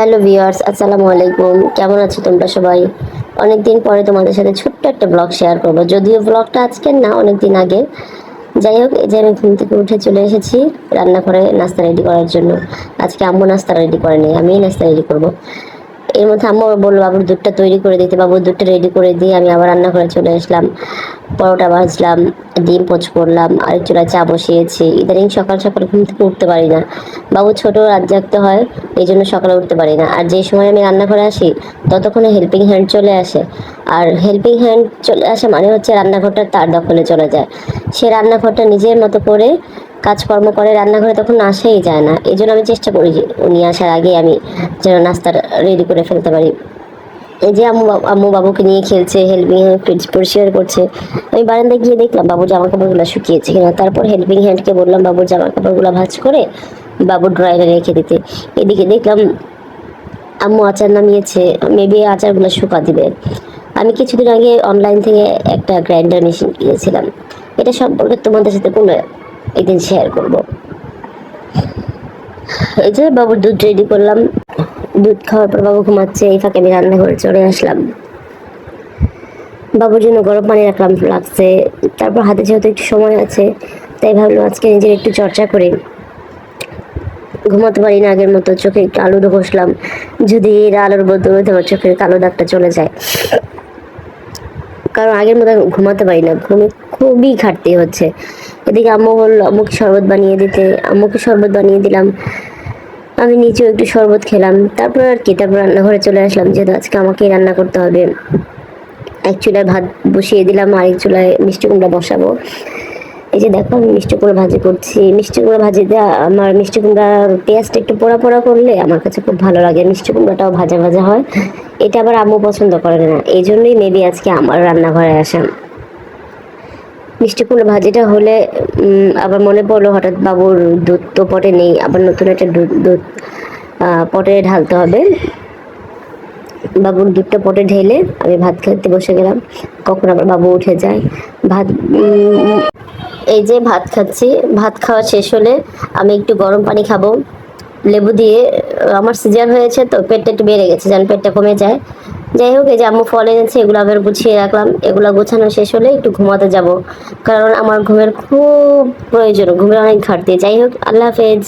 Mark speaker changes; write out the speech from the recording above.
Speaker 1: Hello viewers আসসালামু আলাইকুম। কেমন আছো তোমরা সবাই? অনেক দিন পরে তোমাদের সাথে ছোট্ট একটা ব্লগ শেয়ার করব। যদিও ব্লগটা আজকের না, অনেকদিন আগে। যাই হোক, এই যে আমি ঘুম থেকে উঠে চলে এসেছি রান্না রান্নাঘরে নাস্তা রেডি করার জন্য। আজকে আম্মু নাস্তা রেডি করেনি, আমিই নাস্তা রেডি করব। এর মধ্যে আম্মু বলল, বাবুর দুধটা তৈরি করে দিতে, বাবুর দুধটা রেডি করে দিয়ে আমি আবার রান্নাঘরে চলে আসলাম। পরোটা ভাজলাম, ডিম পোচ করলাম আর চুলায় চা বসিয়েছি। ইদানিং সকাল সকাল ঘুম থেকে উঠতে পারি না। বাবু ছোট, রাত জাগতে হয়, এই জন্য সকালে উঠতে পারি না। আর যে সময় আমি রান্নাঘরে আসি, ততক্ষণে হেল্পিং হ্যান্ড চলে আসে। আর হেল্পিং হ্যান্ড চলে আসে মানে হচ্ছে রান্নাঘরটা তার দখলে চলে যায়। সে রান্নাঘরটা নিজের মতো করে কাজকর্ম করে, রান্নাঘরে তখন আসেই যায় না। এই জন্য আমি চেষ্টা করি যে উনি আসার আগে আমি যেন নাস্তা রেডি করে ফেলতে পারি। এই যে আম্মু আম্মু বাবুকে নিয়ে খেলছে হেল্পিং হ্যান্ড পরিষ্কার করছে। আমি বারান্দায় গিয়ে দেখলাম বাবুর জামা কাপড়গুলো শুকিয়েছে কিনা। তারপর হেল্পিং হ্যান্ডকে বললাম বাবুর জামা কাপড়গুলো ভাঁজ করে বাবুর ড্রয়ারে রেখে দিতে। এদিকে দেখলাম আম্মু আচার নামিয়েছে মেবি আচারগুলো শুকা দিবে। আমি কিছুদিন আগে অনলাইন থেকে একটা গ্রাইন্ডার মেশিন কিনেছিলাম। এটা সম্পর্কে তোমাদের সাথে কোনো একদিন শেয়ার করব। এই যে বাবুর দুধ রেডি করলাম। দুধ খাওয়ার পর বাবু ঘুমাচ্ছে, এই ফাঁকে আমি রান্নাঘরে চলে আসলাম। বাবুর জন্য গরম পানি রাখলাম, লাগছে। তারপর হাতে যেহেতু একটু সময় আছে, তাই ভাবলাম আজকে নিজের একটু চর্চা করি। ঘুমাতে পারি না আগের মতো, চোখে একটু আলু ঘষলাম। যদি এর আলোর বদলে আমার চোখের কালো দাগটা চলে যায়। কারণ আগের মতো ঘুমাতে পারি না। ঘুমে খুবই ঘাটতি হচ্ছে। এদিকে আম্মু বলল, আম্মুকে শরবত বানিয়ে দিতে। আম্মুকে শরবত বানিয়ে দিলাম। আমি নিচেও একটু শরবত খেলাম। তারপর আর কি, তারপর রান্নাঘরে চলে আসলাম, যেহেতু আজকে আমাকেই রান্না করতে হবে। এক চুলায় ভাত বসিয়ে দিলাম, আরেক চুলায় মিষ্টি কুমড়া বসাবো। এই যে দেখো, আমি মিষ্টি কুমড়া ভাজি করছি। মিষ্টি কুমড়া ভাজিতে আমার মিষ্টি কুমড়ার পেঁয়াজটা একটু পোড়া পোড়া করলে আমার কাছে খুব ভালো লাগে। মিষ্টি কুমড়াটাও ভাজা ভাজা হয়। এটা আবার আম্মু পছন্দ করে না। এই জন্যই মেবি আজকে আমার রান্নাঘরে আসা মিষ্টি কুমড়া ভাজিটা হলে আবার মনে পড়ল হঠাৎ বাবুর দুধ তো পটে নেই, আবার নতুন একটা দুধ দুধ পটে ঢালতে হবে। বাবুর দুধটা পটে ঢেলে আমি ভাত খেতে বসে গেলাম। কখন আবার বাবু উঠে যায়। ভাত এই যে ভাত খাচ্ছি, ভাত খাওয়া শেষ হলে আমি একটু গরম পানি খাব। লেবু দিয়ে, আমার সিজার হয়েছে তো পেটটা একটু বেড়ে গেছে, যেন পেটটা কমে যায়। যাই হোক, এই যে আম্মু ফল এনেছে, এগুলো আবার গুছিয়ে রাখলাম। এগুলো গোছানো শেষ হলে একটু ঘুমাতে যাব। কারণ আমার ঘুমের খুব প্রয়োজন, ঘুমের অনেক ঘাটতি। যাই হোক, আল্লাহ হাফেজ।